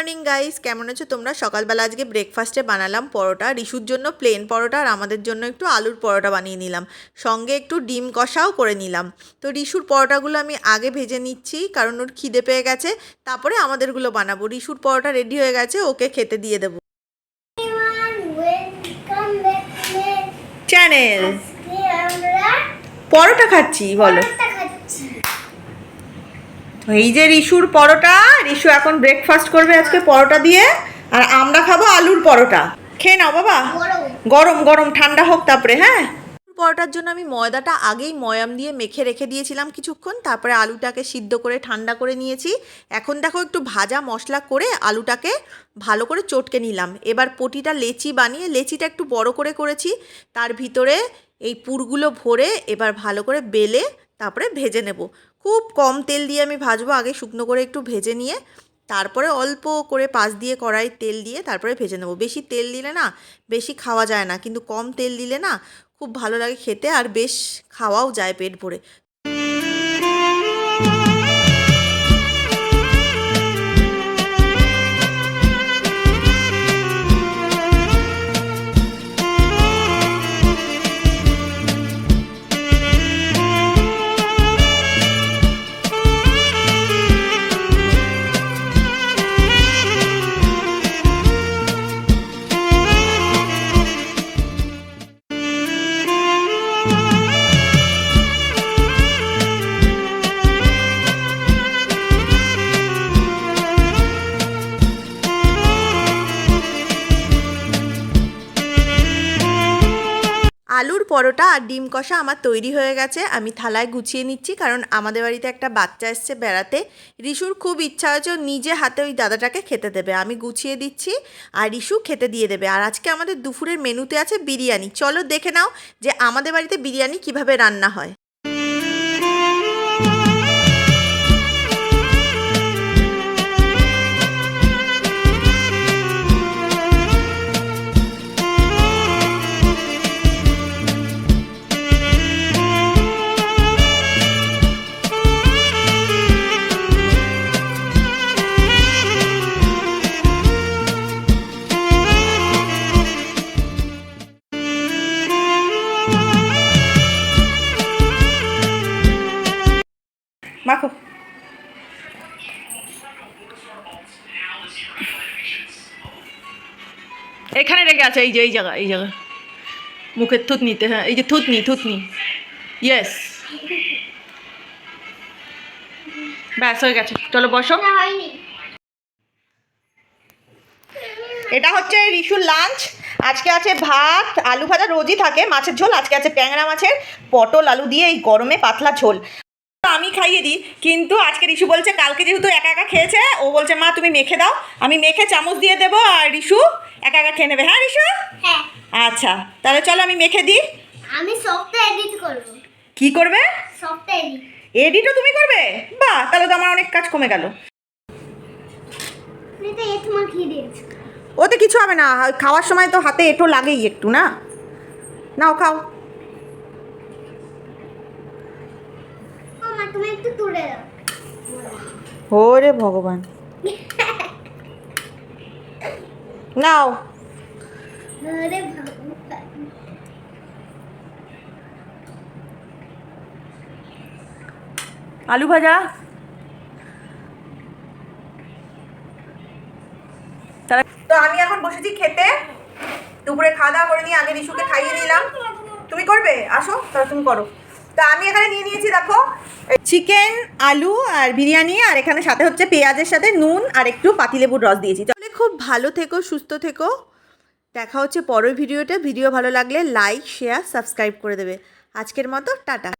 Morning guys কেমন আছো তোমরা? সকালবেলা আজকে ব্রেকফাস্টে বানালাম পরোটা। রিশুর জন্য প্লেন পরোটা আর আমাদের জন্য একটু আলুর পরোটা বানিয়ে নিলাম। সঙ্গে একটু ডিম কষাও করে নিলাম। তো রিশুর পরোটাগুলো আমি আগে ভেজে নিচ্ছি কারণ ওর খিদে পেয়ে গেছে। তারপরে আমাদেরগুলো বানাবো। রিশুর পরোটা রেডি হয়ে গেছে ওকে খেতে দিয়ে দেবো। চ্যানেল পরোটা খাচ্ছি বলো। এই যে রিসুর পরোটা রিসু এখন ব্রেকফাস্ট করবে আজকে পরোটা দিয়ে আর আমরা খাব আলুর পরোটা। খেয়ে নাও বাবা। গরম। গরম ঠান্ডা হোক তারপরে হ্যাঁ? পরোটার জন্য আমি ময়দাটা আগেই ময়াম দিয়ে মেখে রেখে দিয়েছিলাম কিছুক্ষণ তারপরে আলুটাকে সিদ্ধ করে ঠান্ডা করে নিয়েছি। এখন দেখো একটু ভাজা মশলা করে আলুটাকে ভালো করে চটকে নিলাম। এবার পটিটা লেচি বানিয়ে লেচিটা একটু বড় করে করেছি তার ভিতরে এই পুরগুলো ভরে এবার ভালো করে বেলে তারপরে ভেজে নেব। খুব কম তেল দিয়ে আমি ভাজবো, আগে শুকনো করে একটু ভেজে নিয়ে, তারপরে অল্প করে পাশ দিয়ে কড়াই তেল দিয়ে তারপরে ভেজে নেব। বেশি তেল দিলে না, বেশি খাওয়া যায় না, কিন্তু কম তেল দিলে না, খুব ভালো লাগে খেতে আর বেশ খাওয়াও যায় পেট ভরে। আলুর পরোটা আর ডিম কষা আমার তৈরি হয়ে গেছে। আমি থালায় গুছিয়ে নিচ্ছি কারণ আমাদের বাড়িতে একটা বাচ্চা এসছে বেড়াতে। রিশুর খুব ইচ্ছা হয়েছে নিজে হাতে ওই দাদাটাকে খেতে দেবে। আমি গুছিয়ে দিচ্ছি আর রিশু খেতে দিয়ে দেবে। আর আজকে আমাদের দুপুরের মেনুতে আছে বিরিয়ানি। চলো দেখে নাও যে আমাদের বাড়িতে বিরিয়ানি কীভাবে রান্না হয়। মাখো। এখানে রেখে আছে এই যে এই জায়গা এই জায়গা। মুখের থুতনিতে হ্যাঁ এই যে থুতনি থুতনি। ইয়েস ব্যাস হয়ে গেছে। চলো বসো। এটা হচ্ছে রিশুর লাঞ্চ আজকে আছে ভাত আলু ভাজা রোজই থাকে মাছের ঝোল। আজকে আছে ট্যাংরা মাছের পটল আলু দিয়ে এই গরমে পাতলা ঝোল। আমি খাইয়ে দিই। কিন্তু আজকে রিশু বলছে কালকে যেহেতু একা একা খেয়েছে ও বলছে মা তুমি মেখে দাও। আমি মেখে চামচ দিয়ে দেবো আর রিশু একা একা খেয়ে নেবে। হ্যাঁ রিশু? হ্যাঁ। আচ্ছা তাহলে চলো আমি মেখে দিই। আমি সবটা এডিট করব। কি করবে? সবটা এডিট এডিটও তুমি করবে? বাহ তাহলে তো আমার অনেক কাজ কমে গেল। ওতে কিছু হবে না খাওয়ার সময় তো হাতে এঁটো লাগেই একটু না? নাও খাও। মা তুমি একটু তুলে দাও। ওরে ভগবান। নাও। আরে ভগবান। আলু ভাজা। তো আমি এখন বসেছি খেতে। দুপুরে খাওয়া দাওয়া করে নিয়ে আগে রিশুকে খাইয়ে নিলাম তুমি করবে? আসো তাহলে তুমি করো। তা আমি এখানে নিয়ে নিয়েছি, দেখো। চিকেন, আলু আর বিরিয়ানি, আর এখানে সাথে হচ্ছে পেঁয়াজের সাথে নুন আর একটু পাতিলেবুর রস দিয়েছি। তাহলে খুব ভালো থেকো, সুস্থ থেকো। দেখা হচ্ছে পরের ভিডিওটা ভিডিও ভালো লাগলে লাইক, শেয়ার, সাবস্ক্রাইব করে দেবে। আজকের মতো, টাটা।